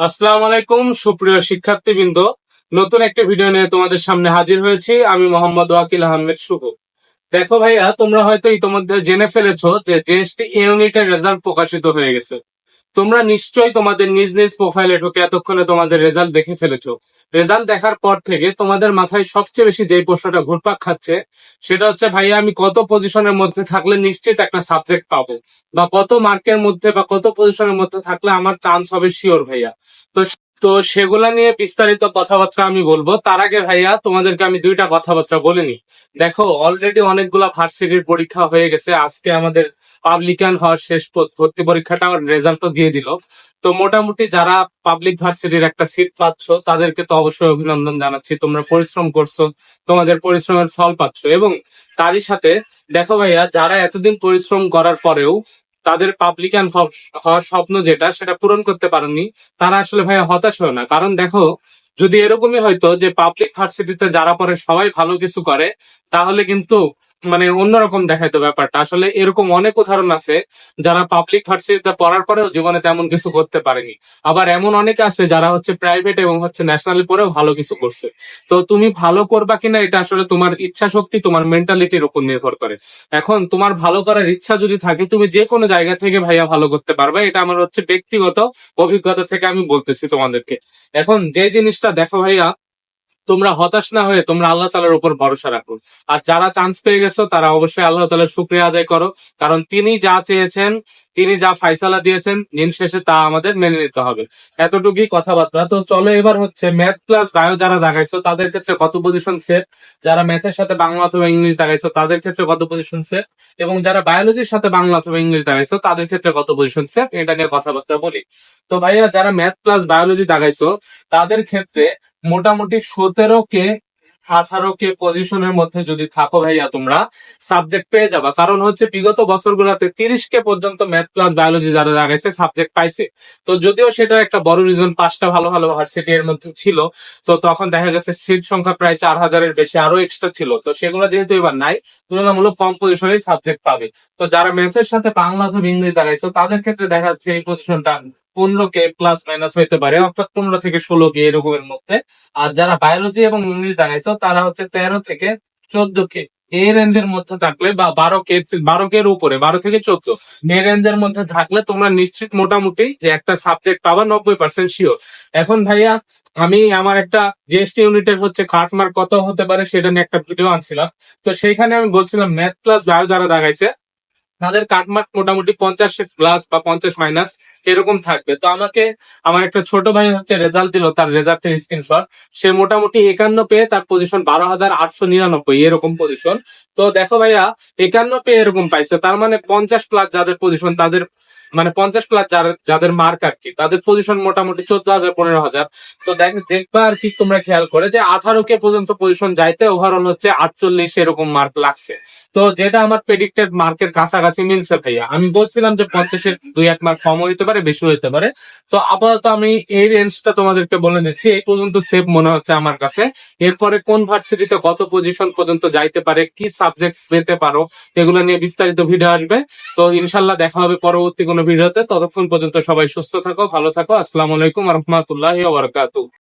আসসালামু আলাইকুম, সুপ্রিয় শিক্ষার্থীবৃন্দ। নতুন একটা ভিডিও নিয়ে তোমাদের সামনে হাজির হয়েছি। আমি মোহাম্মদ ওয়াকিল আহমেদ শুভ। দেখো ভাইয়া, তোমরা হয়তো ইতোমধ্যে জেনে ফেলেছো যে জিএসটি ইউনিটের রেজাল্ট প্রকাশিত হয়ে গেছে। তোমরা নিশ্চয়ই তোমাদের নিজ নিজ প্রোফাইলে ঢুকে এতক্ষণে তোমাদের রেজাল্ট দেখে ফেলেছো। রেজাল্ট দেখার পর থেকে তোমাদের মাথায় সবচেয়ে বেশি যে প্রশ্নটা ঘুরপাক খাচ্ছে, সেটা হচ্ছে, ভাইয়া, আমি কত পজিশনের মধ্যে থাকলে নিশ্চিত একটা সাবজেক্ট পাবো? বা কত মার্কের মধ্যে বা কত পজিশনের মধ্যে থাকলে আমার চান্স হবে শিওর ভাইয়া? তো তো সেগুলা নিয়ে বিস্তারিত কথাবার্তা আমি বলব। তার আগে, ভাইয়া, তোমাদেরকে আমি দুইটা কথাবার্তা বলে নি দেখো অলরেডি অনেকগুলা ভার্সিটির পরীক্ষা হয়ে গেছে। আজকে আমাদের পাবলিকান হওয়ার শেষ ভর্তি পরীক্ষাটা রেজাল্টও দিয়ে দিল। তো মোটামুটি যারা পাবলিক ভার্সিটির একটা সিট পাচ্ছ, তাদেরকে তো অবশ্যই অভিনন্দন জানাচ্ছি। তোমরা পরিশ্রম করছ, তোমাদের পরিশ্রমের ফল পাচ্ছ। এবং তারই সাথে, দেখো ভাইয়া, যারা এতদিন পরিশ্রম করার পরেও তাদের পাবলিকান হওয়ার স্বপ্ন যেটা, সেটা পূরণ করতে পারেনি তারা আসলে ভাইয়া হতাশ হয় না। কারণ দেখো, যদি এরকমই হয়তো যে পাবলিক ভার্সিটিতে যারা পরে সবাই ভালো কিছু করে, তাহলে কিন্তু মানে অন্যরকম দেখাইতো ব্যাপারটা। আসলে এরকম অনেক উদাহরণ আছে যারা পাবলিক ভার্সিটিতে পড়ার পরেও জীবনে তেমন কিছু করতে পারেনি। আবার এমন অনেকে আছে যারা হচ্ছে প্রাইভেট এবং হচ্ছে ন্যাশনালি পড়েও ভালো কিছু করছে। তো তুমি ভালো করবা কিনা এটা আসলে তোমার ইচ্ছা শক্তি, তোমার মেন্টালিটির উপর নির্ভর করে। এখন তোমার ভালো করার ইচ্ছা যদি থাকে, তুমি যে কোনো জায়গা থেকে ভাইয়া ভালো করতে পারবে। এটা আমার হচ্ছে ব্যক্তিগত অভিজ্ঞতা থেকে আমি বলতেছি তোমাদেরকে। এখন যে জিনিসটা দেখো ভাইয়া তোমরা হতাশ না হয়ে তোমরা আল্লাহ তালার উপর ভরসা রাখো। আর যারা চান্স পেয়ে গেছো, তারা অবশ্যই আল্লাহ তালার শুক্রিয়া আদায় করো। কারণ তিনি যা চেয়েছেন, তিনি যা ফাইসালা দিয়েছেন, দিন শেষে তা আমাদের মেনে নিতে হবে। এতটুকুই কথাবার্তা। তো চলো এবার হচ্ছে ম্যাথ প্লাস বায়ো যারা দেখাইছো, তাদের ক্ষেত্রে কত পজিশন সেট যারা ম্যাথের সাথে বাংলা অথবা ইংলিশ দেখাইছো, তাদের ক্ষেত্রে কত পজিশন সেট এবং যারা বায়োলজির সাথে বাংলা অথবা ইংলিশ দেখাইছো, তাদের ক্ষেত্রে কত পজিশন সেট এটা নিয়ে কথাবার্তা বলি। তো ভাইয়া, যারা ম্যাথ প্লাস বায়োলজি দেখাইছো, তাদের ক্ষেত্রে মোটামুটি সতেরো কে আঠারো কে পজিশনের মধ্যে যদি থাকো ভাইয়া তোমরা সাবজেক্ট পেয়ে যাবা। কারণ হচ্ছে বিগত বছরগুলোতে তিরিশ কে পর্যন্ত ম্যাথ প্লাস বায়োলজি যারা লাগাইছে সাবজেক্ট পাইছে। তো যদিও সেটার একটা বড় রিজন পাঁচটা ভালো ভালো ভার্সিটি এর মধ্যে ছিল, তো তখন দেখা গেছে সিট সংখ্যা প্রায় চার হাজারের বেশি, আরও এক্সট্রা ছিল। তো সেগুলো যেহেতু এবার নাই, তুলনামূলক কম পজিশনে সাবজেক্ট পাবে। তো যারা ম্যাথের সাথে বাংলা অথবা ইংরেজি দেখাইছো তাদের ক্ষেত্রে দেখা যাচ্ছে এই পজিশনটা পনেরো কে প্লাস মাইনাস হইতে পারে, অর্থাৎ পনেরো থেকে ষোলো কে এরকমের মধ্যে। আর যারা বায়োলজি এবং ইংলিশ দাঁড়াইছো তারা হচ্ছে তেরো থেকে চোদ্দ কে এই রেঞ্জের মধ্যে থাকলে বা বারো কে বারো কে উপরে, বারো থেকে চোদ্দ। এই রেঞ্জের মধ্যে থাকলে তোমরা নিশ্চিত মোটামুটি যে একটা সাবজেক্ট পাবা নব্বই পার্সেন্ট শিওর এখন ভাইয়া, আমি আমার একটা জিএসটি ইউনিটের হচ্ছে কাটমার্ক কত হতে পারে সেটা নিয়ে একটা ভিডিও আনছিলাম। তো সেইখানে আমি বলছিলাম ম্যাথ প্লাস বায়ো যারা দাগাইছে তাদের কাটমার্ক মোটামুটি পঞ্চাশ প্লাস বা পঞ্চাশ মাইনাস এরকম থাকবে। তো আমাকে, আমার একটা ছোট ভাই হচ্ছে রেজাল্ট দিল, তার রেজাল্টের স্ক্রিনশট সে মোটামুটি একান্ন পেয়ে তার পজিশন বারো হাজার আটশো নিরানব্বই, এরকম পজিশন তো দেখো ভাইয়া, একান্ন পেয়ে এরকম পাইছে। তার মানে পঞ্চাশ প্লাস যাদের পজিশন তাদের মানে পঞ্চাশ প্লাস যাদের মার্ক আর কি, তাদের পজিশন মোটামুটি চোদ্দ হাজার, পনেরো হাজার। তো দেখ, দেখবা আর কি তোমরা খেয়াল করে যে আঠারো কে পর্যন্ত পজিশন যাইতে ওভারঅল হচ্ছে আটচল্লিশ এরকম মার্ক লাগছে। তো যেটা আমার প্রেডিক্টেড মার্কের কাছাকাছি মিলছে ভাইয়া। আমি বলছিলাম যে পঞ্চাশের দুই এক মার্ক কম হইতে পারে বেশি হইতে পারে। তো আপাতত আমি এই রেঞ্জটা তোমাদেরকে বলে দিচ্ছি, এই পর্যন্ত সেফ মনে হচ্ছে আমার কাছে। এরপরে কোন ভার্সিটিতে কত পজিশন পর্যন্ত যাইতে পারে, কি সাবজেক্ট পেতে পারো, এগুলো নিয়ে বিস্তারিত ভিডিও আসবে। তো ইনশাল্লাহ দেখা হবে পরবর্তী কোনো ভিডিওতে ততক্ষণ পর্যন্ত সবাই সুস্থ থাকো, ভালো থাকো। আসসালামু আলাইকুম রহমতুল্লাহ